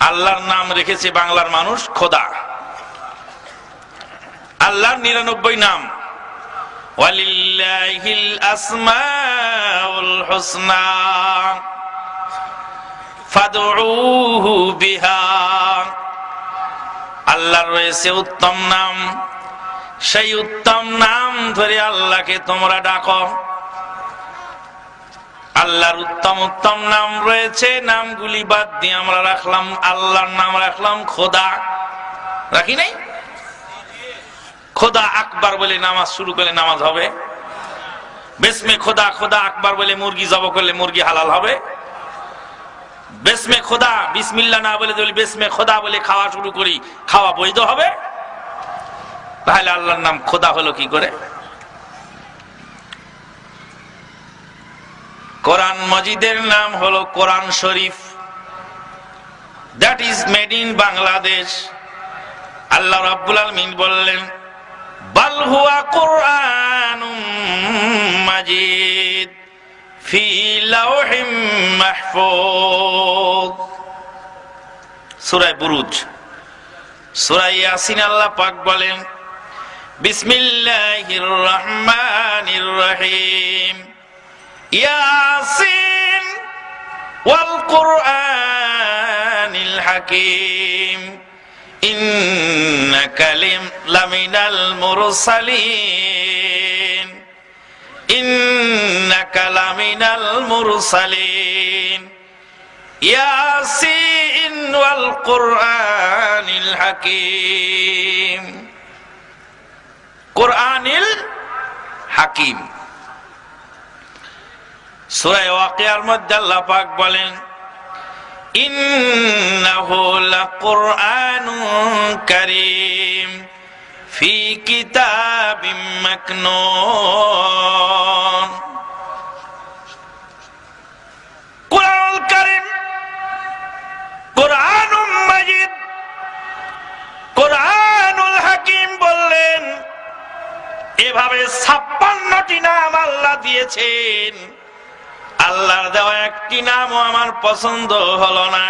আল্লাহর নাম রেখেছে বাংলার মানুষ খোদা। আল্লাহর নিরানব্বই নাম। আল্লাহর রয়েছে উত্তম নাম। সেই উত্তম নাম ধরে আল্লাহকে তোমরা ডাকো। আল্লাহর উত্তম উত্তম নাম রয়েছে, নামগুলি বাদ দিয়ে আমরা রাখলাম আল্লাহর নাম রাখলাম খোদা। রাখি নাই? খোদা আকবার বলে নামাজ শুরু করলে নামাজ হবে। বেসমে খোদা খোদা আকবার বলে মুরগি জব করলে মুরগি হালাল হবে। বেসমে খোদা, বিসমিল্লা না বলে বেসমে খোদা বলে খাওয়া শুরু করি, খাওয়া বৈধ হবে। তাহলে আল্লাহর নাম খোদা হলো কি করে? কোরআন মজিদের নাম হলো কোরআন শরীফ। That is made in Bangladesh আল্লাহ রাব্বুল আলমিন বললেন, বাল হুয়া কোরআন মাজিদ, ফি লাউহিম মাহফুজ। সূরা বুরুজ। সূরা ইয়াসিন আল্লাহ পাক বলেন, বিসমিল্লাহির রহমানির রহিম। ইয়াসিন ওয়াল কুরআনিল হাকিম। ইন্নাকা লামিনাল মুরসালিন। ইন্নাকা লামিনাল মুরসালিন। ইয়াসিন ওয়াল কুরআনিল হাকিম। কোরআনিল হাকিম। সূরা ওয়াকিয়ার মধ্যে আল্লাহ বলেন, ইন্নাহু লাকুরআনুন কারীম, ফি কিতাবিম মাকনুন। কোরআনুল কারীম কোরআনুম মাজিদ, কোরআনুল হাকিম বললেন, এভাবে ছাপ্পান্নটি নাম আল্লাহ দিয়েছেন। আল্লাহর দেওয়া একটি নামও আমার পছন্দ হলো না।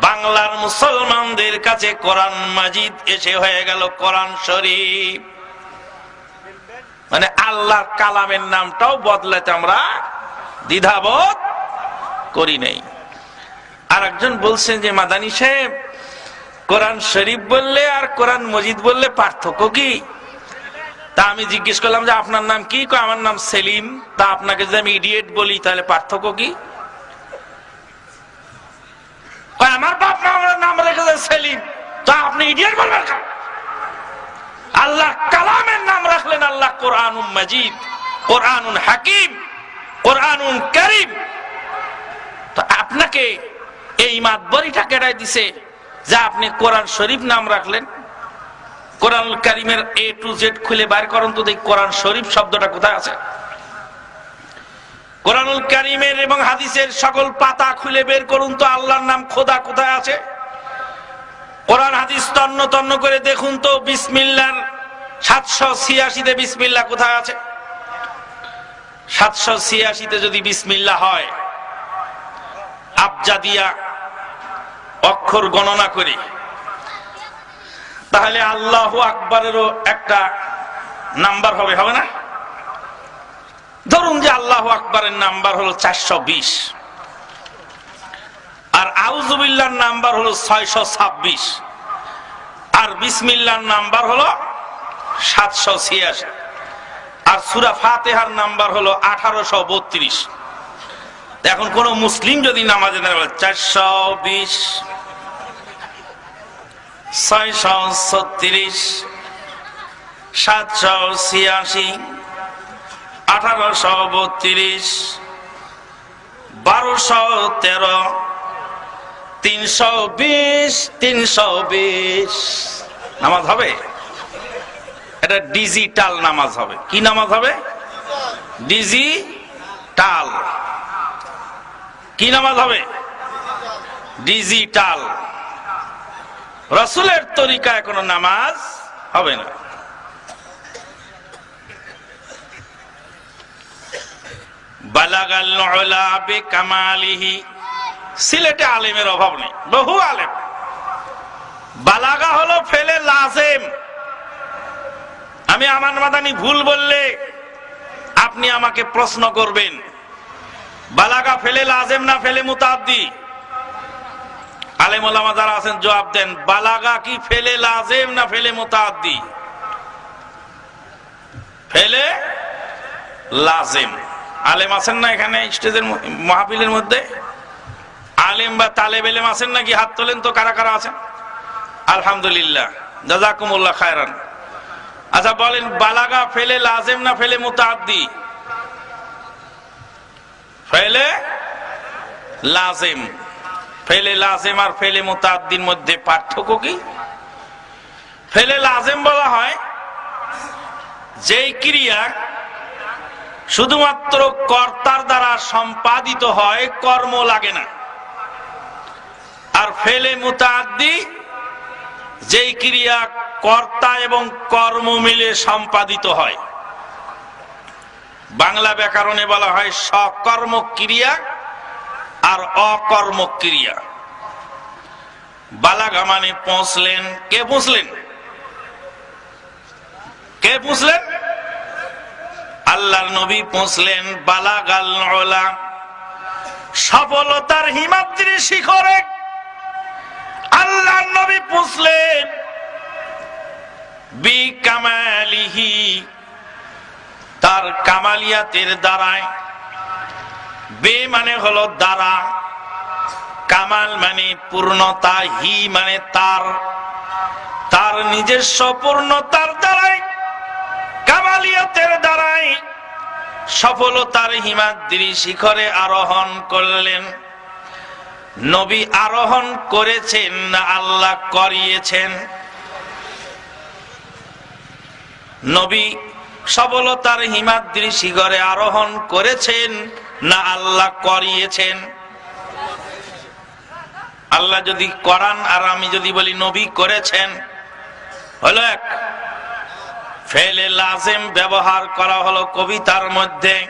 বাংলার মুসলমানদের কাছে কোরআন মাজিদ এসে হয়ে গেল কোরআন শরীফ। মানে আল্লাহর কালামের নামটাও বদলাতে আমরা দ্বিধাবোধ করি নাই। আর একজন বলছেন যে, মাদানী সাহেব, কোরআন শরীফ বললে আর কোরআন মজিদ বললে পার্থক্য কি? তা আমি জিজ্ঞেস করলাম যে আপনার নাম কি? আমার নাম সেলিম। তা আপনাকে যদি আমি ইডিয়েট বলি, তাহলে পার্থক্য কি? আমার বাপ মা আমার নাম রেখেছে সেলিম। তা আপনি ইডিয়েট বলবেন আল্লাহ কালামের নাম রাখলেন আল্লাহ কোরআনুন মাজিদ, কোরআনুন হাকিম, কোরআনুন করিম। তো আপনাকে এই মাতবরিটা কেটাই দিছে যা আপনি কোরআন শরীফ নাম রাখলেন। কোরআন কারিমের এ টু জেড খুলে বাইর করুন তো দেখি কোরআন শরীফ শব্দটা কোথায় আছে। কোরআনুল কারিমের এবং হাদিসের সকল পাতা খুলে বের করুন তো আল্লাহর নাম খোদা কোথায় আছে? কোরআন হাদিস তন্ন তন্ন করে দেখুন তো বিসমিল্লার সাতশো ছিয়াশিতে বিসমিল্লা কোথায় আছে? সাতশো ছিয়াশিতে যদি বিসমিল্লা হয়, আবজাদিয়া অক্ষর গণনা করি। তাহলে আল্লাহ আকবরেরও একটা নাম্বার হবে হবে না? ধরুন যে আল্লাহ আকবরের নাম্বার হলো চারশো বিশ। আর আউজুবিল্লার নাম্বার হলো ছয়শো ছাব্বিশ। আর বিসমিল্লার নাম্বার হলো সাতশো ছিয়াশি। আর সুরা ফাতেহার নাম্বার হলো আঠারোশো বত্রিশ। এখন কোন মুসলিম যদি নামাজে চারশো বিশ ছয়শো সাতশো ছিয়াশি, আঠারোশো বত্রিশ, বারোশো তেরো, তিনশো বিশ তিনশো বিশ। নামাজ হবে? এটা ডিজিটাল নামাজ হবে। কি নামাজ হবে? ডিজিটাল। কি নামাজ হবে? ডিজিটাল। রসুলের তরিকায় কোনো নামাজ হবে না। সিলেটে আলেমের অভাব নেই, বহু আলেম। বালাগা হলো ফেলে লাজেম। আমি আমার মাদানি ভুল বললে আপনি আমাকে প্রশ্ন করবেন, বালাগা ফেলে লাজেম না ফেলে মুতাদ্দি? আলেম ওলামা যারা আছেন, জবাব দেন, বালাগা কি ফেলে লাজেম না ফেলে মুতাদ্দি? ফেলে লাজেম। আলেম আছেন না এখানে স্টেজের মাহফিলের মধ্যে? আলেম বা তালেব এলেম আছেন নাকি? হাত তোলেন তো, কারা কারা আছেন? আলহামদুলিল্লাহ। জাজাকুমুল্লাহ খায়রান। আচ্ছা বলেন, বালাগা ফেলে লাজেম না ফেলে মুতাদ্দি? ফেলে লাজেম। ফেলে লাজেম আর ফেলে মুতাদ্দির মধ্যে পার্থক্য কি? ফেলে লাজেম বলা হয়, যেই ক্রিয়া শুধুমাত্র কর্তার দ্বারা সম্পাদিত হয়, কর্ম লাগে না। আর ফেলে মুতাদ্দি, যেই ক্রিয়া কর্তা এবং কর্ম মিলে সম্পাদিত হয়। বাংলা ব্যাকরণে বলা হয় সকর্ম ক্রিয়া আর অকর্ম ক্রিয়া বালাগা মানে পৌঁছলেন। কে পৌঁছলেন? কে পৌঁছলেন? আল্লাহর নবী পৌঁছলেন বালাগাল সফলতার হিমাদ্রি শিখরে আল্লাহর নবী পৌঁছলেন। বি কামালিহি, তার কামালিয়াতের দ্বারায় বে মানে হলো দ্বারা, কামাল মানে পূর্ণতা, হি মানে তার। তার নিজস্ব পূর্ণতার দ্বারাই, কামালিয়াতের দ্বারাই সফলতার হিমাদ্রি শিখরে আরোহণ করলেন। নবী আরোহণ করেছেন না আল্লাহ করিয়েছেন। নবী সফলতার হিমাদ্রি শিখরে আরোহণ করেছেন। না আল্লাহ করিয়েছেন। আল্লাহ যদি করান, আর আমি যদি বলি নবী করেছেন, হলো এক। ফেলে লাজেম ব্যবহার করা হলো কবিতার মধ্যে।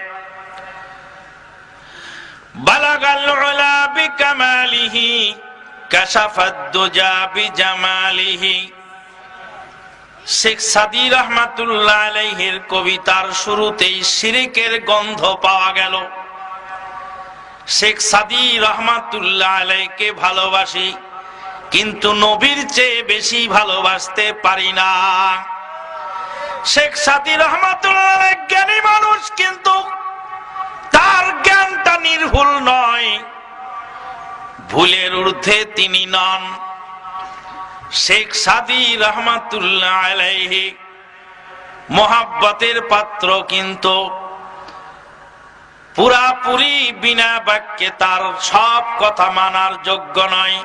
আলাইহির কবিতার শুরুতেই শিরিকের গন্ধ পাওয়া গেল। শেখ সাদি রহমাতুল্লাহ আলাইকে ভালোবাসি, কিন্তু নবীর চেয়ে বেশি ভালোবাসতে পারি না। শেখ সাদি রহমাতুল্লাহ জ্ঞানী মানুষ, কিন্তু তার জ্ঞানটা নির্ভুল নয়। ভুলের ঊর্ধ্বে তিনি নন। শেখ সাদি রহমাতুল্লাহ আলাইহি মোহাব্বতের পাত্র, কিন্তু পুরাপুরি বিনা বাক্যে তার সব কথা মানার যোগ্য নয়।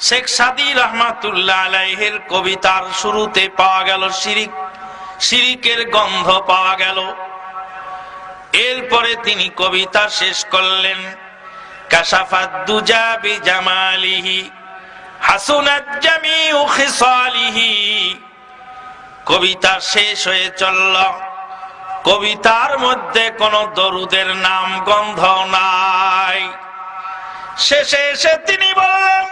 শেখ সাদি রহমাতুল্লাহ আলাইহের কবিতার শুরুতে পাওয়া গেল শিরিক। শিরিকের গন্ধ পাওয়া গেল। এরপরে তিনি কবিতা শেষ করলেন। কাশাফাত দুজা বিজামালিহি, হাসুনাত জামিউ খিসালিহি। কবিতা শেষ হয়ে চলল। কবিতার মধ্যে কোন দরুদের নাম গন্ধ নাই। শেষে এসে তিনি বললেন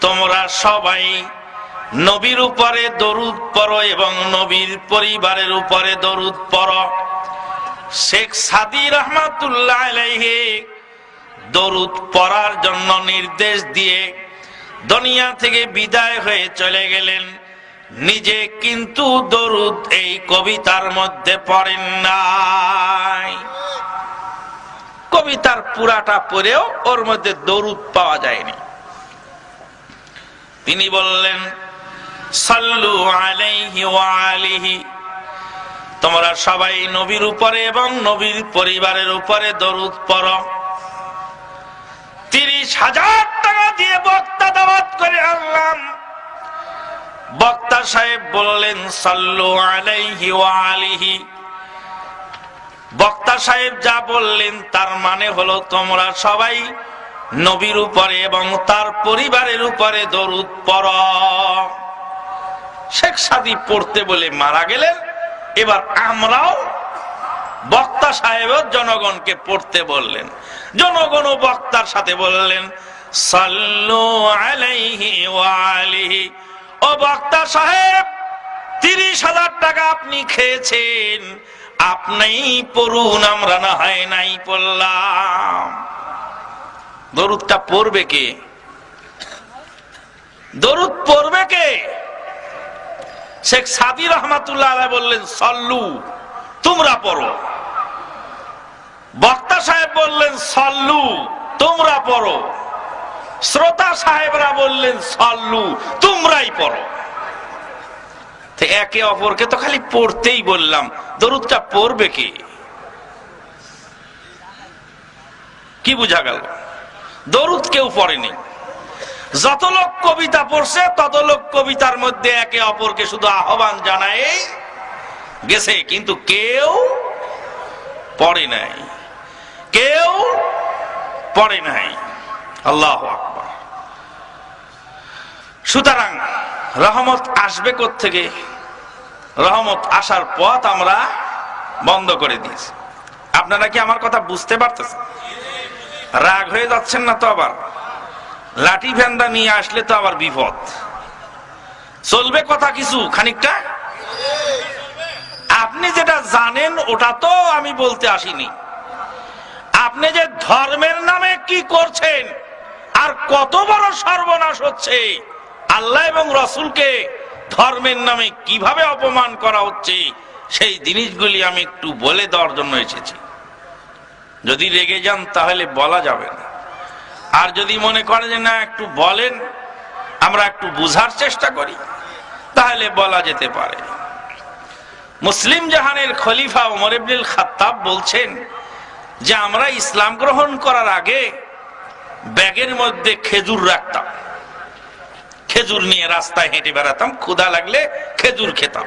তোমরা সবাই নবীর উপরে দরুদ পড়ো এবং নবীর পরিবারের উপরে দরুদ পড়ো। শেখ সাদি রহমাতুল্লাহ দরুদ পড়ার জন্য নির্দেশ দিয়ে দুনিয়া থেকে বিদায় হয়ে চলে গেলেন। নিজে কিন্তু দরুদ এই কবিতার মধ্যে পড়েন নাই। কবিতার পুরাটা পড়েও ওর মধ্যে দরুদ পাওয়া যায়নি। তিনি বললেন, সাল্লু আলাইহি ওয়া আলিহি। তোমরা সবাই নবীর উপরে এবং নবীর পরিবারের উপরে দরুদ পড়ো। তিরিশ হাজার টাকা দিয়ে বক্তা দাওয়াত করে আনলাম। বক্তা সাহেব বললেন, সাল্লু আলাইহি আলিহি। বক্তা সাহেব যা বললেন, তার মানে হলো তোমরা সবাই নবীর উপরে এবং তার পরিবারের উপরে দরুদ পর শেখ সাদি পড়তে বলে মারা গেলেন, এবার আমরাও বক্তা সাহেব জনগণকে পড়তে বললেন। জনগণ ও বক্তার সাথে বললেন, সাল্লু আলাইহি ওয়ালিহি ও বক্তা সাহেব, তিরিশ হাজার টাকা আপনি খেয়েছেন। আপনি পড়ুন, আমরা না হয় নাই পড়লাম। দরুদটা পড়বে কে? দরুদ পড়বে কে? শেখ সাদি রহমাতুল্লাহ বললেন, সল্লু, তোমরা পড়ো। বক্তা সাহেব বললেন, সল্লু, তোমরা পড়ো। শ্রোতা সাহেবরা বললেন, সল্লু, তোমরাই পড়ো। একে অপরকে তো খালি পড়তেই বললাম, দরুদটা পড়বে কি? কি বুঝা গেল? দরুদ কেউ পড়েনি। যত লোক কবিতা পড়ছে তত লোক কবিতার মধ্যে একে অপরকে শুধু আহ্বান জানায়, গেছে, কিন্তু কেউ পড়ে নাই। কেউ পড়ে নাই। আল্লাহ আকবার। সুতরাং রহমত আসবে থেকে রহমত আসার পথ আমরা বন্ধ করে দিয়েছি। আপনারা কি আমার কথা বুঝতে পারতেছেন? রাগ হয়ে যাচ্ছেন না তো আবার? লাঠি ফ্যান্ডা নিয়ে আসলে তো আবার বিপদ। চলবে কথা কিছু খানিকটা? আপনি যেটা জানেন ওটা তো আমি বলতে আসিনি। আপনি যে ধর্মের নামে কি করছেন, আর কত বড় সর্বনাশ হচ্ছে, আল্লাহ এবং রসুলকে ধর্মের নামে কীভাবে অপমান করা হচ্ছে, সেই জিনিসগুলি আমি একটু বলে দেওয়ার জন্য এসেছি। যদি রেগে যান, তাহলে বলা যাবে না। আর যদি মনে করেন যে না, একটু বলেন, আমরা একটু বুঝার চেষ্টা করি, তাহলে বলা যেতে পারে। মুসলিম জাহানের খলিফা ওমর ইবনুল খাত্তাব বলছেন যে আমরা ইসলাম গ্রহণ করার আগে ব্যাগের মধ্যে খেজুর রাখতাম। খেজুর নিয়ে রাস্তায় হেঁটে বেড়াতাম, ক্ষুধা লাগলে খেজুর খেতাম।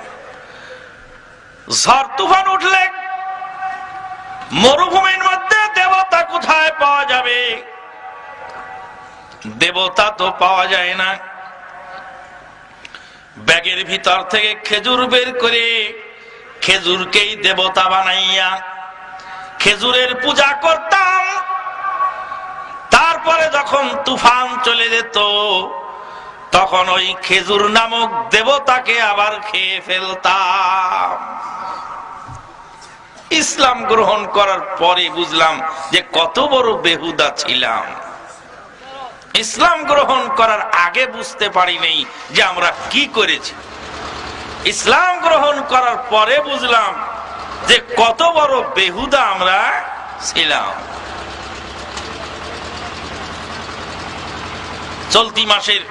ঝড় তুফান উঠলে মরুভূমির মধ্যে দেবতা কোথায় পাওয়া যাবে? দেবতা তো পাওয়া যায় না। ব্যাগের ভিতর থেকে খেজুর বের করে খেজুরকেই দেবতা বানাইয়া খেজুরের পূজা করতাম। তারপরে যখন তুফান চলে যেত, তখন ওই খেজুর নামক দেবতাকে আবার খেয়ে ফেলতাম। ইসলাম গ্রহণ করার পরে বুঝলাম যে কত বড় বেহুদা ছিলাম। ইসলাম গ্রহণ করার আগে বুঝতে পারি নেই যে আমরা কি করেছি। ইসলাম গ্রহণ করার পরে বুঝলাম যে কত বড় বেহুদা আমরা ছিলাম। চলতি মাসের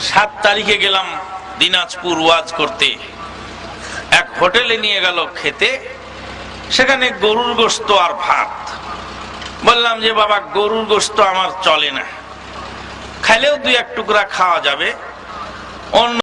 সাত তারিখে গেলাম দিনাজপুর ওয়াজ করতে। এক হোটেলে নিয়ে গেল খেতে। সেখানে গরুর গোস্ত আর ভাত। বললাম যে, বাবা, গরুর গোস্ত আমার চলে না। খাইলেও দুই এক টুকরা খাওয়া যাবে। অন্য